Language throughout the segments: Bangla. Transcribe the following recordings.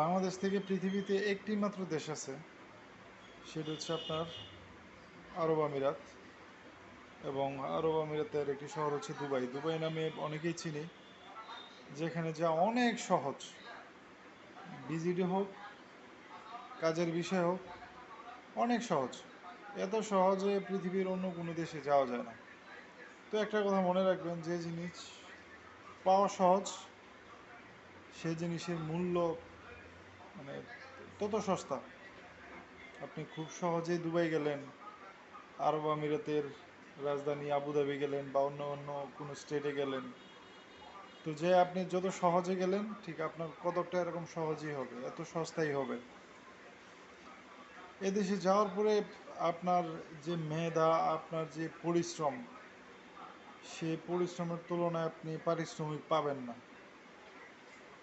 বাংলাদেশ থেকে পৃথিবীতে একটি মাত্র দেশ আছে। সেটা হচ্ছে আপনার আরব আমিরাত এবং আরব আমিরাতের একটি শহর হচ্ছে দুবাই। দুবাই নামে অনেকেই চিনি, যেখানে যা অনেক সহজ। ভিজিট হোক, কাজের বিষয় হোক, অনেক সহজ। এত সহজে পৃথিবীর অন্য কোনো দেশে যাওয়া যায় না। তো একটা কথা মনে রাখবেন, যে জিনিস পাওয়া সহজ সেই জিনিসের মূল্য মানে তত সস্তা। আপনি খুব সহজেই দুবাই গেলেন, আরব আমিরাতের রাজধানী আবুধাবি গেলেন বা অন্য অন্য কোনো স্টেটে গেলেন। তো যে আপনি যত সহজে গেলেন, ঠিক আপনার কতকটা এরকম সহজেই হবে, এত সস্তাই হবে। এদেশে যাওয়ার পরে আপনার যে মেধা, আপনার যে পরিশ্রম, সে পরিশ্রমের তুলনায় আপনি পারিশ্রমিক পাবেন না।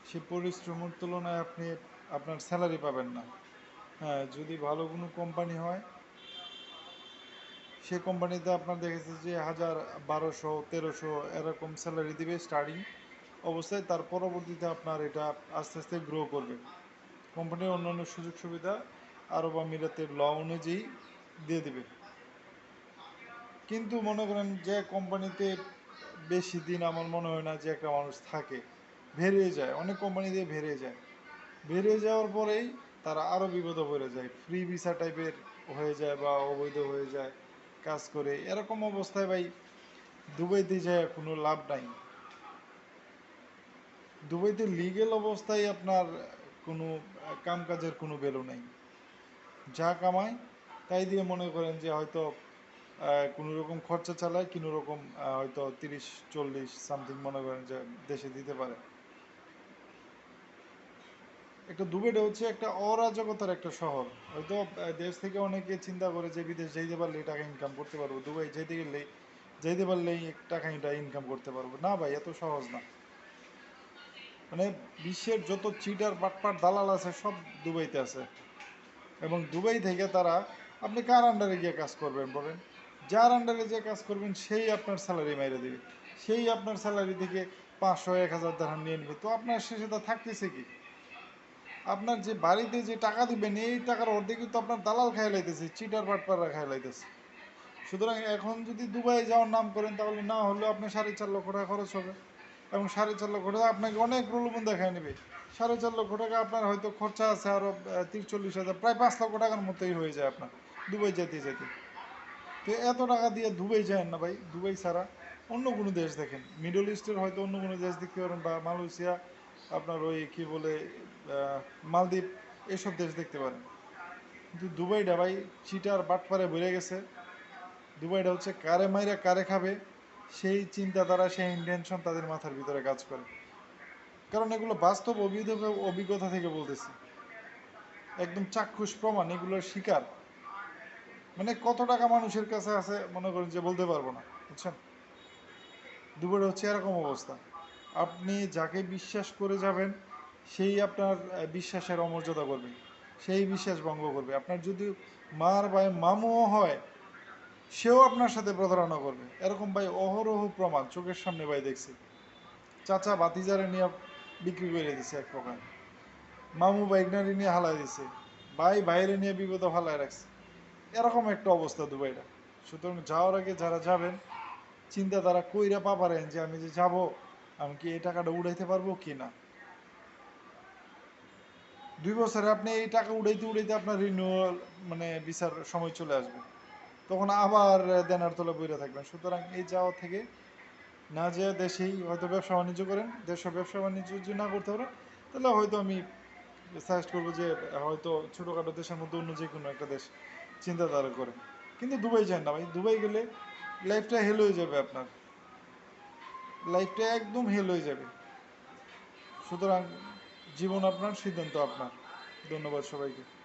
সে পরিশ্রমের তুলনায় আপনি আপনার স্যালারি পাবেন না। হ্যাঁ যদি ভালো কোনো কোম্পানি হয়, সে কোম্পানিতে আপনার দেখেছে যে হাজার বারোশো, তেরোশো এরকম স্যালারি দিবে স্টার্টিং অবস্থায়, তার পরবর্তীতে আপনার এটা আস্তে আস্তে গ্রো করবে। কোম্পানির অন্যান্য সুযোগ সুবিধা আরব আমিরাতের ল অনুযায়ী দিয়ে দেবে। কিন্তু মনে করেন যে কোম্পানিতে বেশি দিন আমার মনে হয় না যে একটা মানুষ থাকে, বেরিয়ে যায়, অনেক কোম্পানি দিয়ে বেরিয়ে যায়। বেরিয়ে যাওয়ার পরেই তারা আরও বিপদে পড়ে যায়। ফ্রি ভিসা টাইপের হয়ে যায় বা অবৈধ হয়ে যায় কাজ করে। এরকম অবস্থায় ভাই দুবাইতে যায় কোনো লাভ নাই। দুবাইতে লিগেল অবস্থায় আপনার কোনো কাম কাজের কোনো ভ্যালু নেই। যা কামায় তাই দিয়ে মনে করেন যে হয়তো কোনো রকম খরচা চালায়, কোনো রকম হয়তো তিরিশ, চল্লিশ সামথিং মনে করেন যে দেশে দিতে পারে। একটা দুবাইটা হচ্ছে একটা অরাজকতার একটা শহর। হয়তো দেশ থেকে অনেকে চিন্তা করে যে বিদেশ যাইতে পারলে টাকা ইনকাম করতে পারব। দুবাই যেতে গেলেই যেতে পারলেই টাকা ইনকাম করতে পারব। না ভাই, এত সহজ না। মানে বিশ্বের যত চিটার, বাটপাট দালাল আছে, সব দুবাইতে আছে। এবং দুবাই থেকে তারা, আপনি কার আন্ডারে গিয়ে কাজ করবেন বলেন? যার আন্ডারে যে কাজ করবেন, সেই আপনার স্যালারি মাইরে দেবে। সেই আপনার স্যালারি থেকে পাঁচশো, এক হাজার দেড়হাম নিয়ে নেবে। তো আপনার শেষে তা থাকতেছে কি? আপনার যে বাড়িতে যে টাকা দিবেন, এই টাকার অর্ধেক তো আপনার দালাল খাই লাইতেছে চিটার বাটপাররা খাই লাইতেছে। সুতরাং এখন যদি দুবাই যাওয়ার নাম করেন, তাহলে না হলেও আপনার সাড়ে চার লক্ষ টাকা খরচ হবে। এবং সাড়ে চার লক্ষ টাকা আপনাকে অনেক প্রলোভন দেখায় নেবে। সাড়ে চার লক্ষ টাকা আপনার হয়তো খরচা আছে আরও তিরিশ চল্লিশ হাজার, প্রায় পাঁচ লক্ষ টাকার মতোই হয়ে যায় আপনার, দুবাই যেতে যেতে। তো এত টাকা দিয়ে দুবাই যায় না ভাই, দুবাই ছাড়া অন্য কোনো দেশ দেখেন। মিডল ইস্টের হয়তো অন্য কোনো দেশ দেখতে পারেন বা মালয়েশিয়া আপনার ওই কী বলে মালদ্বীপ এসব দেশ দেখতে পারেন। কিন্তু দুবাইটা ভাই, চিটার বাটপারে বেড়ে গেছে। দুবাইটা হচ্ছে কারে মাইরা কারে খাবে, সেই চিন্তাধারা, সেই ইন্টেনশন তাদের মাথার ভিতরে কাজ করে। কারণ এগুলো বাস্তব অভিজ্ঞতা থেকে বলতেছি। একদম চাক্ষুষ প্রমাণ, এগুলোর শিকার। মানে কত টাকা মানুষের কাছে আছে, মনে করেন যে বলতে পারব না, বুঝছেন? দুবাইটা হচ্ছে এরকম অবস্থা। আপনি যাকে বিশ্বাস করে যাবেন, সেই আপনার বিশ্বাসের অমর্যাদা করবে। সেই বিশ্বাস ভঙ্গ করবে। আপনার যদি মার ভাই মামুও হয়, সেও আপনার সাথে প্রতারণা করবে। এরকম ভাই অহরহ প্রমাণ চোখের সামনে ভাই দেখছি। চাচা বাতিজারে নিয়ে বিক্রি করে দিছে এক প্রকার। মামু বাইকনারি নিয়ে হালাই দিছে। ভাই বাইরে নিয়ে বিপদ হালায় রাখছে। এরকম একটা অবস্থা দুবাইটা। সুতরাং যাওয়ার আগে যারা যাবেন চিন্তা তারা কইরা পাপারেন যে আমি যে যাব আমি কি এই টাকাটা উড়াইতে পারব কি না? দুই বছরে আপনি এই টাকা উড়াইতে উড়াইতে আপনার রিনিউয়াল মানে বিচার সময় চলে আসবে। তখন আবার দেনার তলে বইরে থাকবেন। সুতরাং এই যাওয়া থেকে না যে দেশেই হয়তো ব্যবসা বাণিজ্য করেন দেশে ব্যবসা বাণিজ্য যদি না করতে পারেন, তাহলে হয়তো আমি সাজেস্ট করব যে হয়তো ছোটোখাটো দেশের মধ্যে অন্য যে কোনো একটা দেশ চিন্তাধারা করেন কিন্তু দুবাই যান না ভাই। দুবাই গেলে লাইফটা হেল হয়ে যাবে আপনার। লাইফটা একদম হেল হয়ে যাবে। সুতরাং জীবন আপনার সিদ্ধান্ত আপনার। ধন্যবাদ সবাইকে।